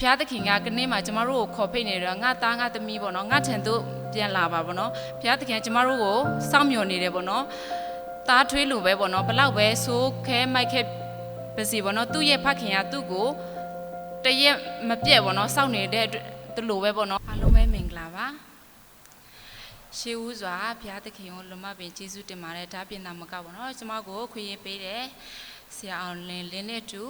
ဘုရားသခင်ကကနေ့မှကျမတို့ကိုခေါ်ဖိတ်နေတော့ငါသားငါသမီးပေါ့နော်ငါထံသို့ပြန်လာပါပေါ့နော်ဘုရားသခင်ကကျမတို့ကိုစောင့်မျှော်နေတယ်ပေါ့နော်သားထွေးလိုပဲပေါ့နော်ဘလောက်ပဲဆိုးခဲမိုက်ခဲပါစီပေါ့နော်သူ့ရဲ့ဖခင်ကသူ့ကိုတရက်မပြတ်ပေါ့နော်စောင့်နေတဲ့အတွက်သူလိုပဲပေါ့နော်အားလုံးပဲမင်္ဂလာပါရှေးဦးစွာဘုရားသခင်ကိုလွန်မပင်ကျေးဇူးတင်ပါတယ်ဒါပြင်သာမကပေါ့နော်ကျမကိုခွင့်ရပေးတယ်ဆရာအောင်လင်းလင်းနဲ့တူ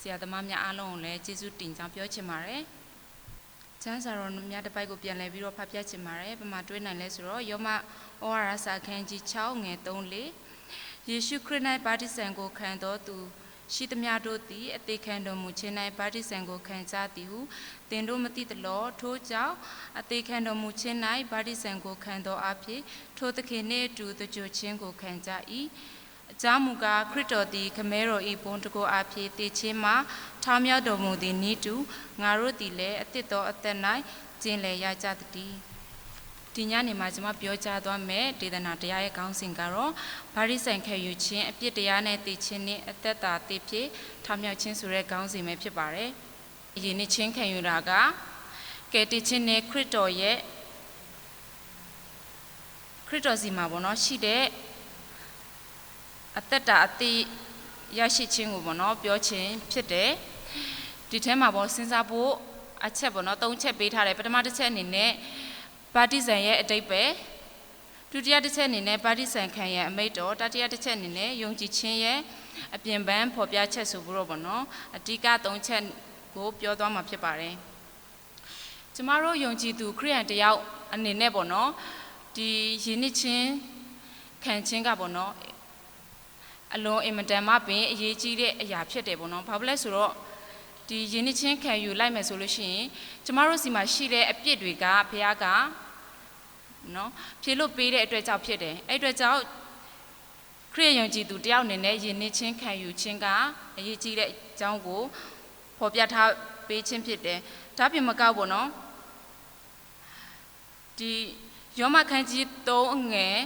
ဆရာသမားများအားလုံးကိုလည်းကျေးဇူးတင်ကြောင်းပြောချင်ပါတယ်။ကျမ်းစာတော်များတစ်ပိုက်ကိုပြန်လည်ပြီးတော့ဖတ်ပြချင်ပါတယ်။ပမာတွေးနိုင်လဲဆိုတော့ယောမဩဝါဒစာခန်းကြီး6ငယ်3လေးယေရှုခရစ်၌ဗာတိဆန်ကိုခံတော်သူရှိသမျှတို့သည်အသေးခံတော်မူခြင်း၌ဗာတိဆန်ကိုခံကြသည်ဟုသင်တို့မသိသလောထို့ကြောင့်အသေးခံတော်မူခြင်း၌ဗာတိဆန်ကိုခံတော်အဖြစ်ထိုသခင်နှင့်အတူတကြွခြင်းကိုခံကြ၏ အကြောင်းမူကားခရစ်တော်သည်ခမဲတော်ဤဘုန်းတကောအဖြစ်တည်ခြင်းမှာထောင်းမြောက်တော်မူသည်နိတူငါတို့သည်လည်းအသစ်တော်အသက်၌ကျင်လည်ရကြသည်ဒီညနေမှာကျွန်မပြောကြားသွားမယ်ဒေသနာတရားရဲ့ခေါင်းစဉ်ကတော့ဗာရိဆိုင်ခဲယူခြင်းအပြစ်တရားနဲ့တည်ခြင်းနဲ့အသက်တာတည်ဖြစ်ထောင်းမြောက်ခြင်းဆိုတဲ့ခေါင်းစဉ်ပဲဖြစ်ပါတယ်။အရင်နေ့ချင်းခံယူတာကကယ်တင်ခြင်းနဲ့ခရစ်တော်ရဲ့ခရစ်တော်စီမှာပေါ့နော်ရှိတဲ့ အသက်တာအတိရရှိခြင်းကိုပေါ့နော်ပြောခြင်းဖြစ်တယ်ဒီထဲမှာပေါ့စဉ်းစားဖို့အချက်ပေါ့နော်၃ချက်ပေးထားတယ်ပထမတစ်ချက်အနေနဲ့ပါတိဇန်ရဲ့အတိတ်ပဲဒုတိယတစ်ချက်အနေနဲ့ပါတိဇန်ခံရဲ့အမိတ်တော်တတိယတစ်ချက်အနေနဲ့ယုံကြည်ခြင်းရဲ့အပြင်ပန်းဖော်ပြချက်ဆိုပြီးတော့ပေါ့နော်အဓိက၃ချက်ကိုပြောသွားမှာဖြစ်ပါတယ်ကျမတို့ယုံကြည်သူခရိယန်တယောက်အနေနဲ့ပေါ့နော်ဒီယဉ်နှစ်ချင်းခံခြင်းကပေါ့နော် အလွန်အင်မတန်မှပင်အရေးကြီးတဲ့အရာဖြစ်တယ်ပေါ့နော်။ဘာဖြစ်လဲဆိုတော့ဒီယဉ်နှချင်းခံယူလိုက်မယ်ဆိုလို့ရှိရင်ကျမတို့စီမှာရှိတဲ့အပြစ်တွေကဘုရားကနော်ဖြေလို့ပေးတဲ့အတွက်ကြောင့်ဖြစ်တယ်။အဲ့အတွက်ကြောင့်ခရစ်ယုံကြည်သူတယောက်အနေနဲ့ယဉ်နှချင်းခံယူခြင်းကအရေးကြီးတဲ့အကြောင်းကိုဖော်ပြထားပေးခြင်းဖြစ်တယ်။ဒါပြင်မကောက်ပေါ့နော်။ဒီယောမခန်းကြီး3အငယ်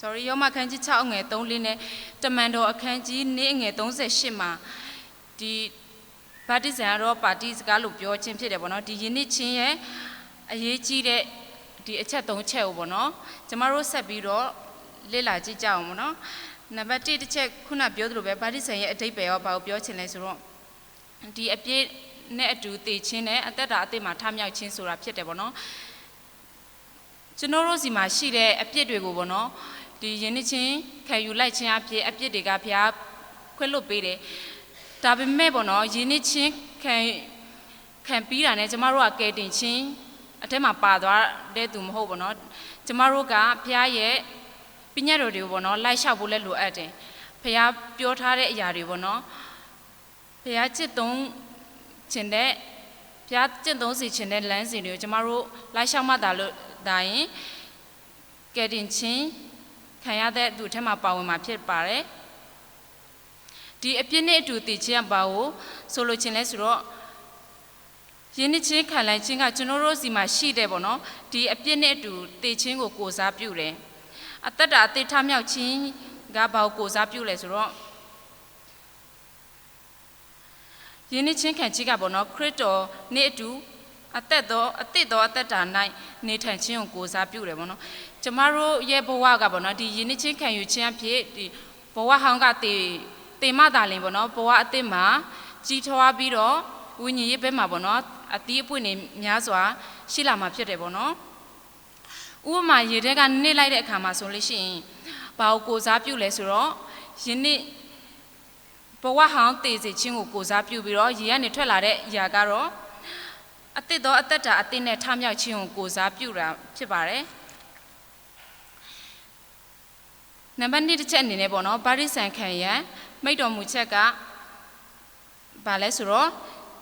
sorry ယောမခန်းကြီး6အငယ်3လေးနဲ့တမန်တော်အခန်းကြီး2အငယ်38မှာဒီဗတ္တိဇံရောပါတိစကားလို့ပြောခြင်းဖြစ်တယ်ပေါ့နော်ဒီယနေ့ချင်းရဲ့အရေးကြီးတဲ့ဒီအချက်3ချက်ကိုပေါ့နော်ကျမတို့ဆက်ပြီးတော့လေ့လာကြည့်ကြအောင်ပေါ့နော်နံပါတ်1တစ်ချက်ခုနပြောသလိုပဲဗတ္တိဇံရဲ့အတိတ်ပဲရောဘာကိုပြောချင်လဲဆိုတော့ဒီအပြည့်နဲ့အတူတည်ခြင်းနဲ့အသက်တာအသက်မှာထမြောက်ခြင်းဆိုတာဖြစ်တယ်ပေါ့နော်ကျွန်တော်တို့စီမှာရှိတဲ့အပြစ်တွေကိုပေါ့နော် ဒီယဉ်နှချင်းခံယူလိုက်ခြင်းအဖြစ်အပြစ်တွေကဘုရားခွင့်လွတ်ပေးတယ်ဒါပေမဲ့ပေါ့နော်ယဉ်နှချင်းခံခံပြီးတာနဲ့ကျမတို့ကကယ်တင်ခြင်းအထက်မှာပါသွားတဲ့သူမဟုတ်ပေါ့နော်ကျမတို့ကဘုရားရဲ့ပညာတော်တွေကိုပေါ့နော်လိုက်လျှောက်ဖို့လည်းလိုအပ်တယ်ဘုရားပြောထားတဲ့အရာတွေပေါ့နော်ဘုရားจิตသုံးခြင်းတဲ့ဘုရားจิตသုံးစီခြင်းတဲ့လမ်းစဉ်တွေကိုကျမတို့လိုက်လျှောက်မှသာလို့ဒါရင်ကယ်တင်ခြင်း ခံရတဲ့သူထဲမှာပါဝင်မှာဖြစ်ပါတယ်ဒီအပြစ်နဲ့အတူတည်ခြင်းပါကိုဆိုလိုချင်လဲဆိုတော့ယဉ်နှစ်ချင်းခံလိုက်ခြင်းကကျွန်တော်တို့စီမှာရှိတယ်ပေါ့နော်ဒီအပြစ်နဲ့အတူတည်ခြင်းကိုကိုစားပြုတယ်အသက်တာအသေးထမြောက်ခြင်းကဘာကိုကိုစားပြုလဲဆိုတော့ယဉ်နှစ်ချင်းခံခြင်းကပေါ့နော်ခရစ်တော်နဲ့အတူ အသက်သောအသစ်သောအသက်တာ၌နေထိုင်ခြင်းကိုကိုစားပြုတယ်ပေါ့နော်ကျမတို့ရဲ့ဘဝကပေါ့နော်ဒီယဉ်နှစ်ချင်းခံယူခြင်းအဖြစ်ဒီဘဝဟောင်းကတည်တည်မတာလင်ပေါ့နော်ဘဝအသစ်မှာကြီးထွားပြီးတော့ဝိညာဉ်ရေးဘက်မှာပေါ့နော်အတီးအပွင့်နေများစွာရှိလာမှာဖြစ်တယ်ပေါ့နော်ဥပမာရေထဲကနေလိုက်တဲ့အခါမှာဆိုလို့ရှိရင်ဘာကိုကိုစားပြုလဲဆိုတော့ယဉ်နှစ်ဘဝဟောင်းတည်စေခြင်းကိုကိုစားပြုပြီးတော့ရေကနေထွက်လာတဲ့အရာကတော့ အသစ်သောအသက်တာအသစ်နဲ့ထမြောက်ခြင်းကိုကိုစားပြုတာဖြစ်ပါတယ်နံပါတ်1တစ်ချက်အနေနဲ့ပေါ့နော်ပါရိဆန်ခံရန်မိတ်တော်မူချက်ကဘာလဲဆိုတော့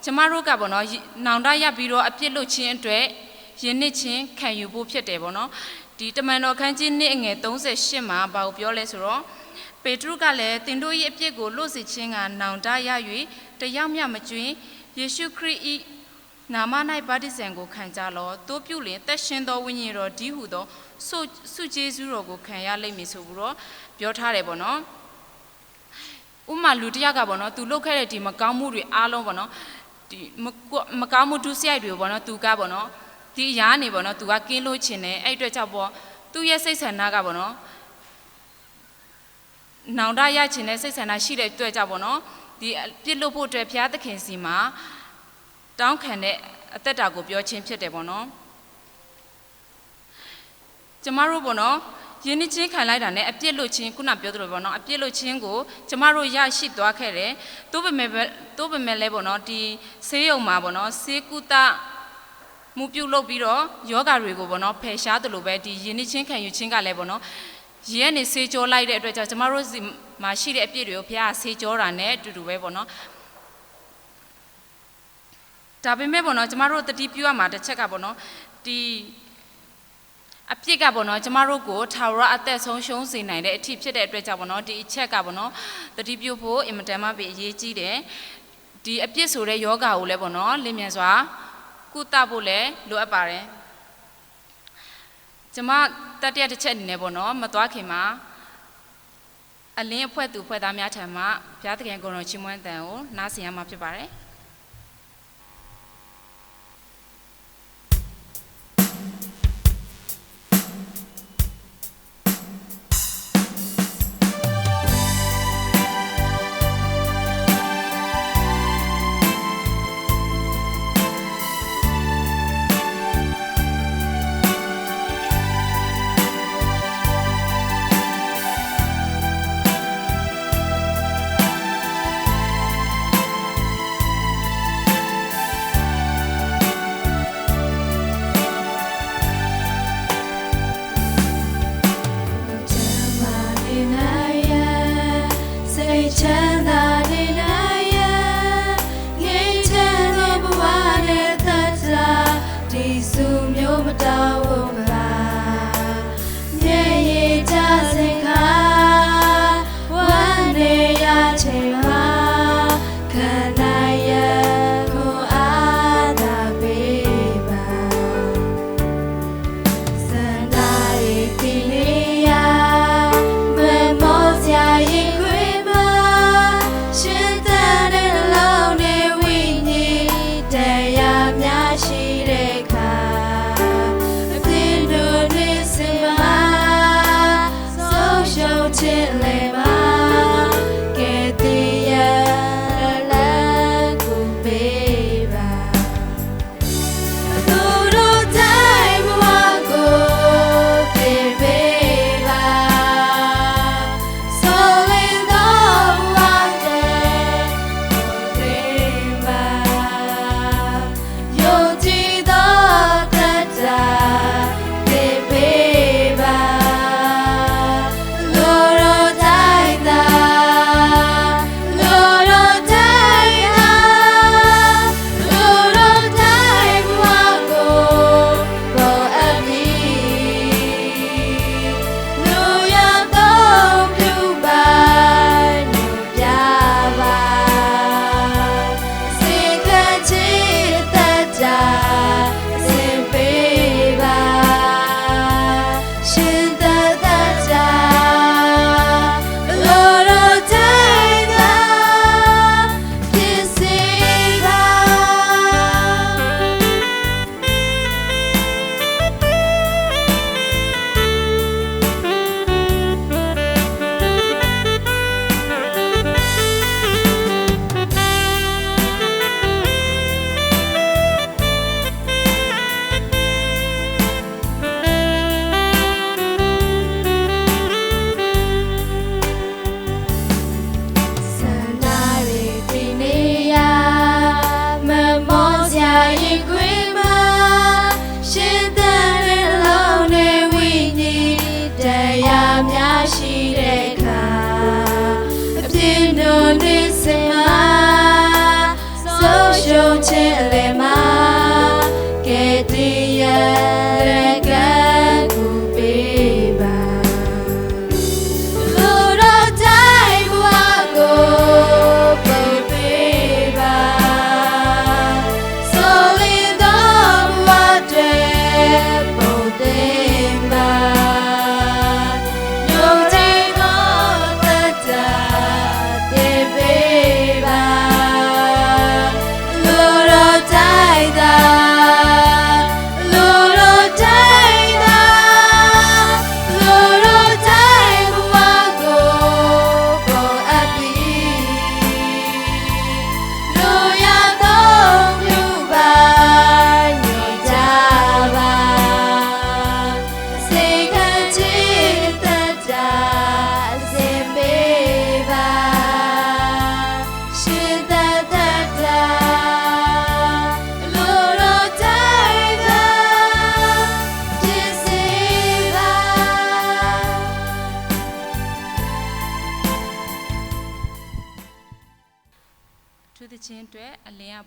ကျမတို့ကပေါ့နော်နောင်တရပြီးတော့အပြစ်လွတ်ခြင်းအတွက်ယဉ်နှစ်ချင်းခံယူဖို့ဖြစ်တယ်ပေါ့နော်ဒီတမန်တော်ခန်းကြီးနှစ်အငယ်38မှာဘာကိုပြောလဲဆိုတော့ပေတရုကလည်းတင်တို့၏အပြစ်ကိုလွတ်စေခြင်းကနောင်တရ၍တယောက်မျှမကျွင်းယေရှုခရစ်၏ နာမ၌ဗတ္တိဇံကိုခံကြလောတိုးပြုလင်တက်ရှင်သောဝိညာဉ်တော်ဒီဟုသောဆုဆုကျေးဇူးတော်ကိုခံရလိမ့်မည်ဆိုပြီးတော့ပြောထားတယ်ပေါ့နော်ဥမာလူတစ်ယောက်ကပေါ့နော်သူလုပ်ခဲ့တဲ့ဒီမကောင်းမှုတွေအားလုံးပေါ့နော်ဒီမကွမကောင်းမှုဒုစရိုက်တွေကိုပေါ့နော်သူကပေါ့နော်ဒီအရာကနေပေါ့နော်သူကကင်းလို့ချင်တယ်အဲ့အတွက်ကြောင့်ပေါ့သူ့ရဲ့စိတ်ဆန္ဒကပေါ့နော်နောင်တရချင်တဲ့စိတ်ဆန္ဒရှိတဲ့အတွက်ကြောင့်ပေါ့နော်ဒီပြစ်လို့ဖို့အတွက်ဘုရားသခင်စီမှာ တောင်းခံတဲ့အသက်တာကိုပြောချင်းဖြစ်တယ်ပေါ့နော်ကျမတို့ပေါ့နော်ယင်းနှချင်းခံလိုက်တာနဲ့အပြစ်လို့ချင်းခုနပြောသလိုပေါ့နော်အပြစ်လို့ချင်းကိုကျမတို့ရရှိသွားခဲ့တယ်သို့ပေမဲ့သို့ပေမဲ့လည်းပေါ့နော်ဒီဆေးရုံမှာပေါ့နော်ဆေးကုသမှုပြုတ်လုပ်ပြီးတော့ယောဂါတွေကိုပေါ့နော်ဖယ်ရှားတယ်လို့ပဲဒီယင်းနှချင်းခံယူခြင်းကလည်းပေါ့နော်ရင်းကနေဆေးကြောလိုက်တဲ့အတွက်ကြောင့်ကျမတို့စီမှာရှိတဲ့အပြစ်တွေကိုဘုရားဆေးကြောတာနဲ့အတူတူပဲပေါ့နော် ဒါပေမဲ့ပေါ့နော်ကျမတို့တတိပြုရမှာတစ်ချက်ကပေါ့နော်ဒီအပြစ်ကပေါ့နော်ကျမတို့ကိုထာဝရအသက်ဆုံးရှုံးစေနိုင်တဲ့အထီးဖြစ်တဲ့အတွက်ကြောင့်ပေါ့နော်ဒီအချက်ကပေါ့နော်တတိပြုဖို့အင်မတန်မှပဲအရေးကြီးတယ်ဒီအပြစ်ဆိုတဲ့ယောဂါကိုလည်းပေါ့နော်လင်းမြန်စွာကုသဖို့လည်းလိုအပ်ပါတယ်ကျမတတိယတစ်ချက်အနေနဲ့ပေါ့နော်မသွားခင်မှာအလင်းအဖွဲ့သူဖွဲ့သားများထံမှဘုရားသခင်ကိုယ်တော်ချီးမွမ်းတန်ကိုနားဆင်ရမှာဖြစ်ပါတယ် আসি।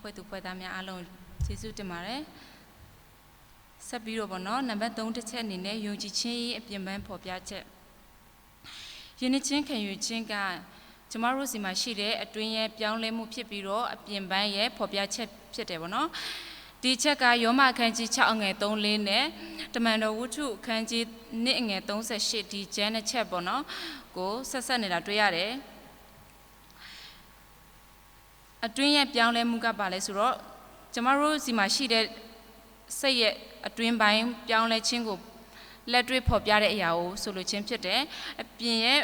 ဖွဲ့သူဖွဲ့သားများအားလုံးကျေးဇူးတင်ပါတယ်ဆက်ပြီးတော့ဗောနော်နံပါတ်3တစ်ချက်အနေနဲ့ယုံကြည်ခြင်း၏အပြင်ပန်းဖော်ပြချက်ယဉ်ချင်းခံယူခြင်းကကျမတို့စီမှာရှိတဲ့အတွင်းရဲ့ပြောင်းလဲမှုဖြစ်ပြီးတော့အပြင်ပန်းရဲ့ဖော်ပြချက်ဖြစ်တယ်ဗောနော်ဒီချက်ကယောမအခန်းကြီး6အငယ်3လေးနဲ့တမန်တော်ဝုဒ္ဓအခန်းကြီး1အငယ်38ဒီကျမ်းတစ်ချက်ပေါ့နော်ကိုဆက်ဆက်နေတာတွေ့ရတယ် အတွင်းရဲ့ပြောင်းလဲမှုကပါလဲဆိုတော့ကျမတို့စီမှာရှိတဲ့စိတ်ရဲ့အတွင်းပိုင်းပြောင်းလဲခြင်းကိုလက်တွေ့ဖော်ပြတဲ့အရာကိုဆိုလိုခြင်းဖြစ်တယ်အပြင်ရဲ့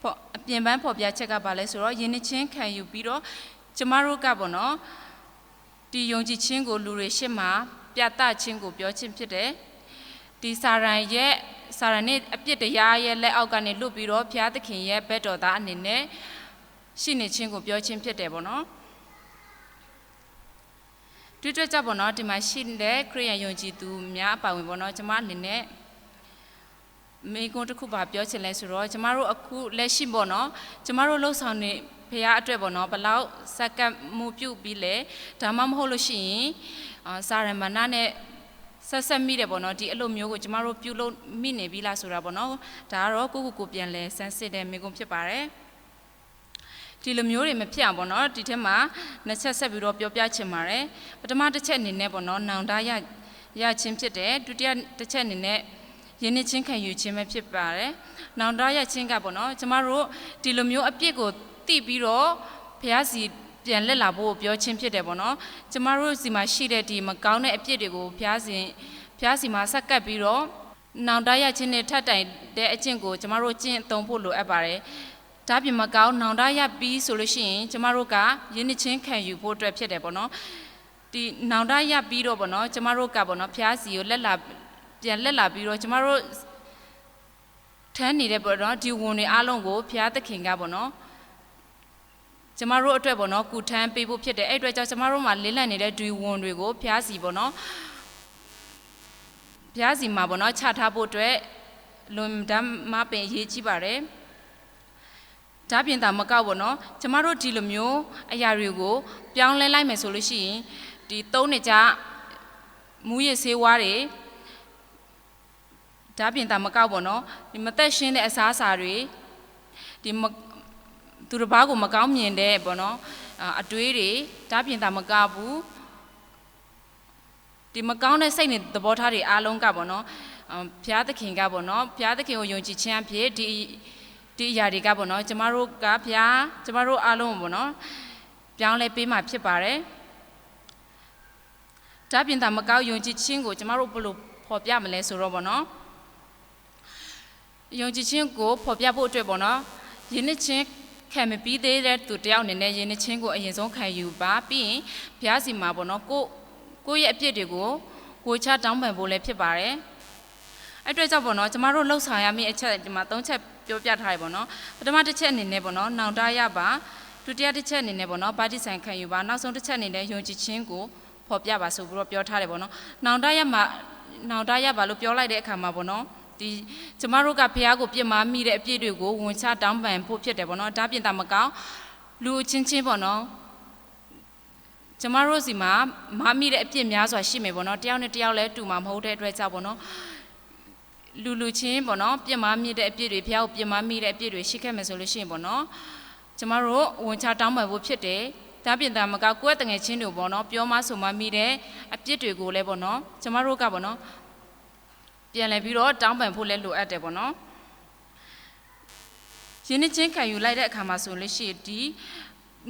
ဖော်အပြင်ပန်းဖော်ပြချက်ကပါလဲဆိုတော့ယဉ်နှချင်းခံယူပြီးတော့ကျမတို့ကပေါ့နော်ဒီယုံကြည်ခြင်းကိုလူတွေရှေ့မှာပြသခြင်းကိုပြောခြင်းဖြစ်တယ်ဒီစာရန်ရဲ့စာရန်နဲ့အပြစ်တရားရဲ့လက်အောက်ကနေလွတ်ပြီးတော့ဘုရားသခင်ရဲ့ဘက်တော်သားအနေနဲ့ရှိနေခြင်းကိုပြောခြင်းဖြစ်တယ်ပေါ့နော် ဒီအတွက်ကြောင့်ပေါ့နော်ဒီမှာရှိတဲ့ခရိယန်ယုံကြည်သူများအပါဝင်ပေါ့နော်ကျွန်မအနေနဲ့မိကွန်းတစ်ခုပါပြောချင်လဲဆိုတော့ကျမတို့အခုလက်ရှိပေါ့နော်ကျမတို့လှုပ်ဆောင်နေဖះအတွက်ပေါ့နော်ဘလောက်စက္ကပ်မှုပြုတ်ပြီးလဲဒါမှမဟုတ်လို့ရှိရင်အာစာရမဏနဲ့ဆက်ဆက်မိတယ်ပေါ့နော်ဒီအဲ့လိုမျိုးကိုကျမတို့ပြုလုပ်မိနေပြီလားဆိုတာပေါ့နော်ဒါကတော့ကိုကိုကိုပြန်လဲစမ်းစစ်တဲ့မိကွန်းဖြစ်ပါတယ် ဒီလိုမျိုးတွေမဖြစ်အောင်ပေါ့နော်ဒီထက်မှာနှစ်ချက်ဆက်ပြီးတော့ပြောပြချင်ပါတယ်ပထမတစ်ချက်အနေနဲ့ပေါ့နော်နောင်တရရချင်းဖြစ်တယ်ဒုတိယတစ်ချက်အနေနဲ့ယဉ်နှချင်းခံယူခြင်းပဲဖြစ်ပါတယ်။နောင်တရချင်းကပေါ့နော်ကျမတို့ဒီလိုမျိုးအပြစ်ကိုတိပြီးတော့ဘုရားစီပြန်လက်လာဖို့ပြောချင်းဖြစ်တယ်ပေါ့နော်။ကျမတို့စီမှာရှိတဲ့ဒီမကောင်းတဲ့အပြစ်တွေကိုဘုရားစီဘုရားစီမှာဆက်ကပ်ပြီးတော့နောင်တရချင်းနဲ့ထပ်တိုင်တဲ့အကျင့်ကိုကျမတို့ကျင့်သုံးဖို့လိုအပ်ပါတယ်။ ဒါပြင်မကောင်းနောင်တရပြီးဆိုလို့ရှိရင်ကျမတို့ကယဉ်နှချင်းခံယူဖို့အတွက်ဖြစ်တယ်ပေါ့နော်။ဒီနောင်တရပြီးတော့ပေါ့နော်ကျမတို့ကပေါ့နော်ဘုရားစီကိုလက်လာပြန်လက်လာပြီးတော့ကျမတို့ထမ်းနေတဲ့ပေါ့နော်ဒီဝန်တွေအားလုံးကိုဘုရားသခင်ကပေါ့နော်ကျမတို့အတွက်ပေါ့နော်ကုထမ်းပေးဖို့ဖြစ်တယ်အဲ့အတွက်ကြောင့်ကျမတို့မှာလင်းလန့်နေတဲ့ဒီဝန်တွေကိုဘုရားစီပေါ့နော်ဘုရားစီမှာပေါ့နော်ချထားဖို့အတွက်လွန်တမ်းမပင်အရေးကြီးပါတယ် ဒါပြင်တာမကောက်ပေါ့နော်ကျမတို့ဒီလိုမျိုးအရာတွေကိုပြောင်းလဲလိုက်မယ်ဆိုလို့ရှိရင်ဒီသုံးနေကြမူရည်ဆေးဝါးတွေဒါပြင်တာမကောက်ပေါ့နော်ဒီမသက်ရှင်းတဲ့အစားအစာတွေဒီမသူတစ်ပါးကိုမကောင်းမြင်တဲ့ပေါ့နော်အာအတွေးတွေဒါပြင်တာမကောက်ဘူးဒီမကောင်းတဲ့စိတ်နဲ့သဘောထားတွေအားလုံးကပေါ့နော်အာဘုရားသခင်ကပေါ့နော်ဘုရားသခင်ကိုယုံကြည်ခြင်းအဖြစ်ဒီ ဒီအရာတွေကပေါ့နော်ကျမတို့ကဘုရားကျမတို့အားလုံးကိုပေါ့နော်ပြောင်းလဲပေးမှဖြစ်ပါတယ်ဒါပြင်တာမကောက်ယုံကြည်ခြင်းကိုကျမတို့ဘယ်လိုဖော်ပြမလဲဆိုတော့ပေါ့နော်ယုံကြည်ခြင်းကိုဖော်ပြဖို့အတွက်ပေါ့နော်ယဉ်နှစ်ချင်းခံမပြီးသေးတဲ့သူတယောက်အနေနဲ့ယဉ်နှစ်ချင်းကိုအရင်ဆုံးခံယူပါပြီးရင်ဘုရားစီမှာပေါ့နော်ကိုကိုရဲ့အပြစ်တွေကိုကိုချတောင်းပန်ဖို့လည်းဖြစ်ပါတယ်အဲ့အတွက်ကြောင့်ပေါ့နော်ကျမတို့လှုပ်ဆောင်ရမယ့်အချက်ဒီမှာ၃ချက် ပြောပြထားရပေါ့နော်ပထမတစ်ချက်အနေနဲ့ပေါ့နော်နောင်တရပါဒုတိယတစ်ချက်အနေနဲ့ပေါ့နော်ဗာတိဆိုင်ခံယူပါနောက်ဆုံးတစ်ချက်အနေနဲ့ယုံကြည်ခြင်းကိုဖော်ပြပါဆိုပြီးတော့ပြောထားတယ်ပေါ့နော်နောင်တရမှာနောင်တရပါလို့ပြောလိုက်တဲ့အခါမှာပေါ့နော်ဒီကျမတို့ကဘုရားကိုပြစ်မှားမိတဲ့အပြစ်တွေကိုဝန်ချတောင်းပန်ဖို့ဖြစ်တယ်ပေါ့နော်ဒါပြင်တာမကောင်းလူအချင်းချင်းပေါ့နော်ကျမတို့စီမှာမားမိတဲ့အပြစ်များစွာရှိမယ်ပေါ့နော်တယောက်နဲ့တယောက်လဲတူမှာမဟုတ်တဲ့အတွက်ကြောင့်ပေါ့နော် လူလူချင်းပေါ့နော်ပြစ်မှားမိတဲ့အပြစ်တွေဘုရားကိုပြစ်မှားမိတဲ့အပြစ်တွေရှိခဲ့မယ်ဆိုလို့ရှိရင်ပေါ့နော်ကျမတို့ဝန်ချတောင်းပန်ဖို့ဖြစ်တယ်ဒါပြင်တာမကောက်ကိုယ့်တငယ်ချင်းတို့ပေါ့နော်ပြောမဆိုမှမိတဲ့အပြစ်တွေကိုလည်းပေါ့နော်ကျမတို့ကပေါ့နော်ပြန်လဲပြီးတော့တောင်းပန်ဖို့လည်းလိုအပ်တယ်ပေါ့နော်ယင်းနှချင်းခံယူလိုက်တဲ့အခါမှာဆိုလို့ရှိရင်ဒီ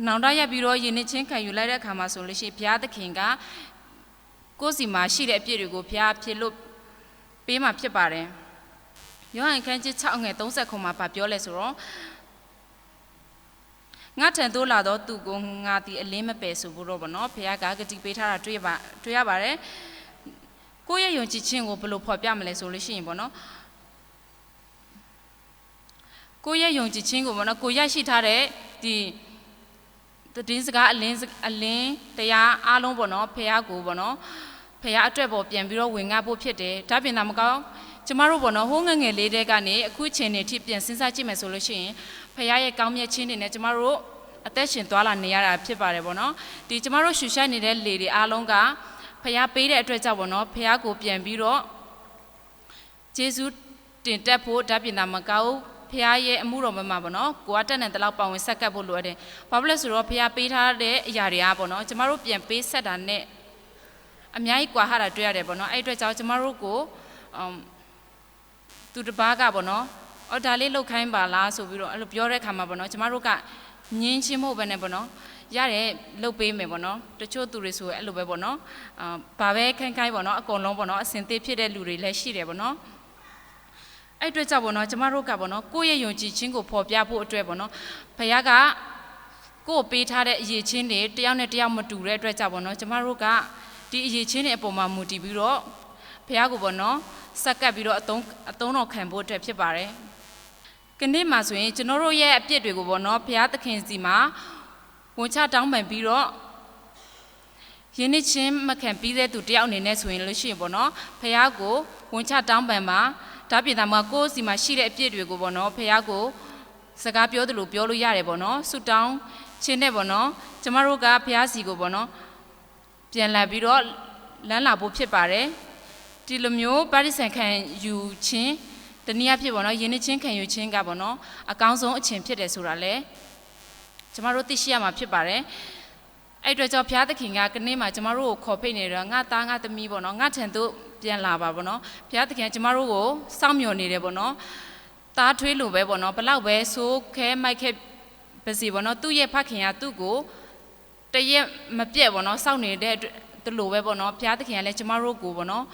နောင်တရပြီးတော့ယင်းနှချင်းခံယူလိုက်တဲ့အခါမှာဆိုလို့ရှိရင်ဘုရားသခင်ကကိုယ်စီမှာရှိတဲ့အပြည့်တွေကိုဘုရားဖြစ်လို့ ပေးမှဖြစ်ပါတယ်ယောဟန်ခန်းကြီး6ငွေ30ခုမှာဗာပြောလဲဆိုတော့ငါထံသို့လာတော့သူကိုငါတီအလင်းမပယ်ဆိုဘူးတော့ဗောနော်ဘုရားကဂတိပေးထားတာတွေ့ပါတွေ့ရပါတယ်ကိုယ့်ရဲ့ယုံကြည်ခြင်းကိုဘယ်လိုဖော်ပြမလဲဆိုလို့ရှိရင်ပေါ့နော်ကိုယ့်ရဲ့ယုံကြည်ခြင်းကိုပေါ့နော်ကိုရရှိထားတဲ့ဒီတည်င်းစကားအလင်းအလင်းတရားအားလုံးပေါ့နော်ဖះကိုပေါ့နော် ဖះအတွက်ပေါ့ပြန်ပြီးတော့ဝင်ငါဖို့ဖြစ်တယ်ဒါပြင်သာမကောင်းကျမတို့ပေါ့နော်ဟိုးငငယ်လေးတဲကနေအခုချိန်နေထိပြန်စဉ်းစားကြည့်မယ်ဆိုလို့ရှိရင်ဖះရဲ့ကောင်းမြတ်ခြင်းတွေနဲ့ကျမတို့အသက်ရှင်သွားလာနေရတာဖြစ်ပါတယ်ပေါ့နော်ဒီကျမတို့ရှူရှိုက်နေတဲ့လေတွေအားလုံးကဖះပေးတဲ့အတွက်ကြောင့်ပေါ့နော်ဖះကိုပြန်ပြီးတော့ဂျေဇုတင်တက်ဖို့ဓာတ်ပြင်သာမကောက်ဖះရဲ့အမှုတော်မှာပေါ့နော်ကိုကတက်နေတဲ့လောက်ပါဝင်ဆက်ကပ်ဖို့လိုအပ်တယ်ဘာဖြစ်လဲဆိုတော့ဖះပေးထားတဲ့အရာတွေကပေါ့နော်ကျမတို့ပြန်ပေးဆက်တာနဲ့ အများကြီးကွာဟတာတွေ့ရတယ်ပေါ့နော်အဲ့အတွက်ကြောင့်ကျမတို့ကိုအမ်သူတစ်ပါးကပေါ့နော်အော်ဒါလေးလောက်ခိုင်းပါလားဆိုပြီးတော့အဲ့လိုပြောတဲ့ခါမှာပေါ့နော်ကျမတို့ကညင်းချင်းမို့ပဲနဲ့ပေါ့နော်ရတယ်လုတ်ပေးမယ်ပေါ့နော်တချို့သူတွေဆိုအဲ့လိုပဲပေါ့နော်အာဘာပဲခိုင်းခိုင်းပေါ့နော်အကုန်လုံးပေါ့နော်အစင်သေးဖြစ်တဲ့လူတွေလည်းရှိတယ်ပေါ့နော်အဲ့အတွက်ကြောင့်ပေါ့နော်ကျမတို့ကပေါ့နော်ကိုယ့်ရဲ့ယုံကြည်ခြင်းကိုဖော်ပြဖို့အတွက်ပေါ့နော်ဘုရားကကိုယ့်ပေးထားတဲ့အရေးချင်းတွေတယောက်နဲ့တယောက်မတူတဲ့အတွက်ကြောင့်ပေါ့နော်ကျမတို့က ဒီအရေးချင်းတွေအပေါ်မှာမူတည်ပြီးတော့ဘုရားကိုပေါ့နော်စက္ကပ်ပြီးတော့အသုံးအသုံးတော်ခံဖို့အတွက်ဖြစ်ပါတယ်ကနေ့မှာဆိုရင်ကျွန်တော်တို့ရဲ့အပြစ်တွေကိုပေါ့နော်ဘုရားသခင်စီမှာဝန်ချတောင်းပန်ပြီးတော့ယင်းနှစ်ချင်းမခံပြီးတဲ့သူတယောက်အနေနဲ့ဆိုရင်လို့ရှိရင်ပေါ့နော်ဘုရားကိုဝန်ချတောင်းပန်မှာဒါပြင်သားမှာကိုယ့်စီမှာရှိတဲ့အပြစ်တွေကိုပေါ့နော်ဘုရားကိုစကားပြောသလိုပြောလို့ရတယ်ပေါ့နော်ဆုတောင်းခြင်းနဲ့ပေါ့နော်ကျမတို့ကဘုရားစီကိုပေါ့နော် ပြန်လာပြီးတော့လမ်းလာဖို့ဖြစ်ပါတယ်ဒီလိုမျိုးပါရိစံခံယူခြင်းတနည်းအားဖြင့်ပေါ့နော်ယင်းနှချင်းခံယူခြင်းကပေါ့နော်အကောင်းဆုံးအချိန်ဖြစ်တယ်ဆိုတာလေကျမတို့သိရှိရမှာဖြစ်ပါတယ်အဲ့အတွက်ကြောင့်ဘုရားသခင်ကကနေ့မှကျမတို့ကိုခေါ်ဖိတ်နေတော့ငါသားငါသမီးပေါ့နော်ငါထံသို့ပြန်လာပါပေါ့နော်ဘုရားသခင်ကကျမတို့ကိုစောင့်မျှော်နေတယ်ပေါ့နော်သားထွေးလိုပဲပေါ့နော်ဘလောက်ပဲဆိုးခဲမိုက်ခဲပါစီပေါ့နော်သူ့ရဲ့ဖခင်ကသူ့ကို တရက်မပြတ်ပေါ့နော်စောင့်နေတဲ့အတွက်သူလိုပဲပေါ့နော်ဘုရားသခင်ကလည်းကျမတို့ကိုပေါ့နော်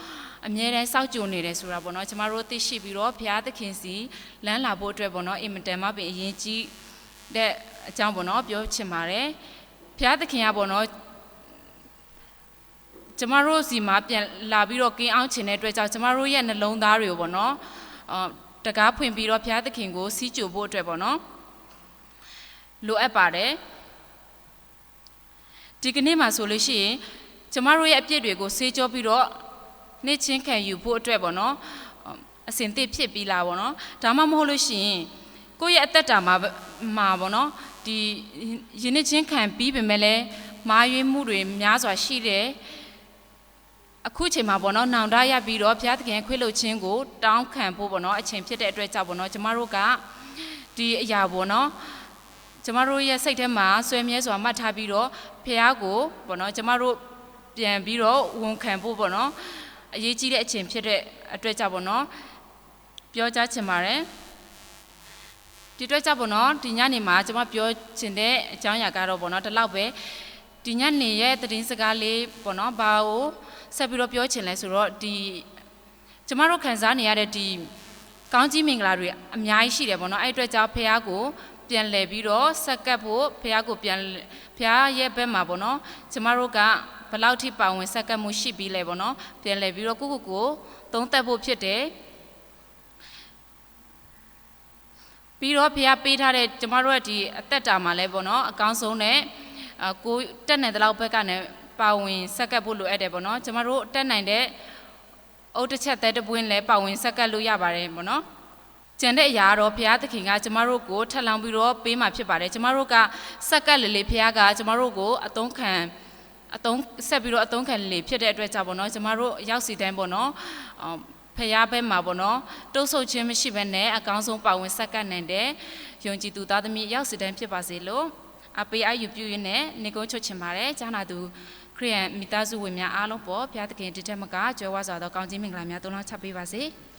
အမြဲတမ်းစောင့်ကြိုနေတယ်ဆိုတာပေါ့နော်ကျမတို့သိရှိပြီးတော့ဘုရားသခင်စီလမ်းလာဖို့အတွက်ပေါ့နော်အင်မတန်မှပင်အရင်ကြီးတဲ့အကြောင်းပေါ့နော်ပြောချင်ပါတယ်ဘုရားသခင်ကပေါ့နော်ကျမတို့စီမှာပြန်လာပြီးတော့ကင်းအောင်ချင်တဲ့အတွက်ကြောင့်ကျမတို့ရဲ့နှလုံးသားတွေကိုပေါ့နော်အော်တကားဖွင့်ပြီးတော့ဘုရားသခင်ကိုစီးကြိုဖို့အတွက်ပေါ့နော်လိုအပ်ပါတယ် ဒီကနေ့မှာဆိုလို့ရှိရင်ကျမတို့ရဲ့အပြစ်တွေကိုဆေးကြောပြီးတော့နေ့ချင်းခံယူဖို့အတွက်ပေါ့နော်အစင်သစ်ဖြစ်ပြီးလာပေါ့နော်ဒါမှမဟုတ်လို့ရှိရင်ကိုယ့်ရဲ့အသက်တာမှာမှာပေါ့နော်ဒီယနေ့ချင်းခံပြီးပေမဲ့လည်းမာရွေးမှုတွေများစွာရှိတယ်အခုချိန်မှာပေါ့နော်နောင်တရပြီးတော့ဘုရားသခင်ခွေးလို့ချင်းကိုတောင်းခံဖို့ပေါ့နော်အချိန်ဖြစ်တဲ့အတွက်ကြောင့်ပေါ့နော်ကျမတို့ကဒီအရာပေါ့နော်ကျမတို့ရဲ့စိတ်ထဲမှာဆွဲမြဲစွာမှတ်ထားပြီးတော့ ဘုရားကိုပေါ့နော်ကျမတို့ပြန်ပြီးတော့ဝန်ခံဖို့ပေါ့နော်အရေးကြီးတဲ့အချိန်ဖြစ်တဲ့အတွက်ကြောင့်ပေါ့နော်ပြောကြားချင်ပါတယ်ဒီအတွက်ကြောင့်ပေါ့နော်ဒီညနေမှာကျွန်မပြောချင်တဲ့အကြောင်းအရာကတော့ပေါ့နော်ဒီလောက်ပဲဒီညနေရဲ့သတင်းစကားလေးပေါ့နော်ဘာကိုဆက်ပြီးတော့ပြောချင်လဲဆိုတော့ဒီကျမတို့ခံစားနေရတဲ့ဒီကောင်းကြီးမင်္ဂလာတွေအများကြီးရှိတယ်ပေါ့နော်အဲ့အတွက်ကြောင့်ဖះကို ပြန်လဲပြီးတော့ဆက်ကပ်ဖို့ဖះကိုပြန်ဖះရဲ့ဘက်မှာပေါ့နော်ကျမတို့ကဘယ်လောက်ထိပါဝင်ဆက်ကပ်မှုရှိပြီးလဲပေါ့နော်ပြန်လဲပြီးတော့ကိုကိုကိုသုံးသက်ဖို့ဖြစ်တယ်ပြီးတော့ဖះပေးထားတဲ့ကျမတို့ရဲ့ဒီအသက်တာမှာလဲပေါ့နော်အကောင်းဆုံးနဲ့အကိုတက်နေတဲ့လောက်ဘက်ကနဲ့ပါဝင်ဆက်ကပ်ဖို့လိုအပ်တယ်ပေါ့နော်ကျမတို့တက်နိုင်တဲ့အုတ်တစ်ချက်သက်တပွင်းလဲပါဝင်ဆက်ကပ်လို့ရပါတယ်ပေါ့နော် ကျန်တဲ့အရာတော့ဘုရားသခင်ကကျမတို့ကိုထပ်လောင်းပြီးတော့ပေးมาဖြစ်ပါတယ်ကျမတို့ကစက်ကပ်လေလေဘုရားကကျမတို့ကိုအသုံးခံအသုံးဆက်ပြီးတော့အသုံးခံလေဖြစ်တဲ့အတွက်ကြောင့်ပေါ့နော်ကျမတို့ရောက်စီတိုင်းပေါ့နော်အော်ဖះဘက်မှာပေါ့နော်တုပ်ဆုပ်ခြင်းမရှိဘဲနဲ့အကောင်းဆုံးပါဝင်ဆက်ကပ်နိုင်တဲ့ယုံကြည်သူသားသမီးရောက်စီတိုင်းဖြစ်ပါစေလို့အပေးအယူပြုရင်းနဲ့နေကုန်းချွတ်ချင်ပါတယ်ကြားနာသူခရိယန်မိသားစုဝင်များအားလုံးပေါ်ဘုရားသခင်တည်တဲ့မကကြွယ်ဝစွာသောကောင်းခြင်းမင်္ဂလာများတုံးလောက်ချပေးပါစေ။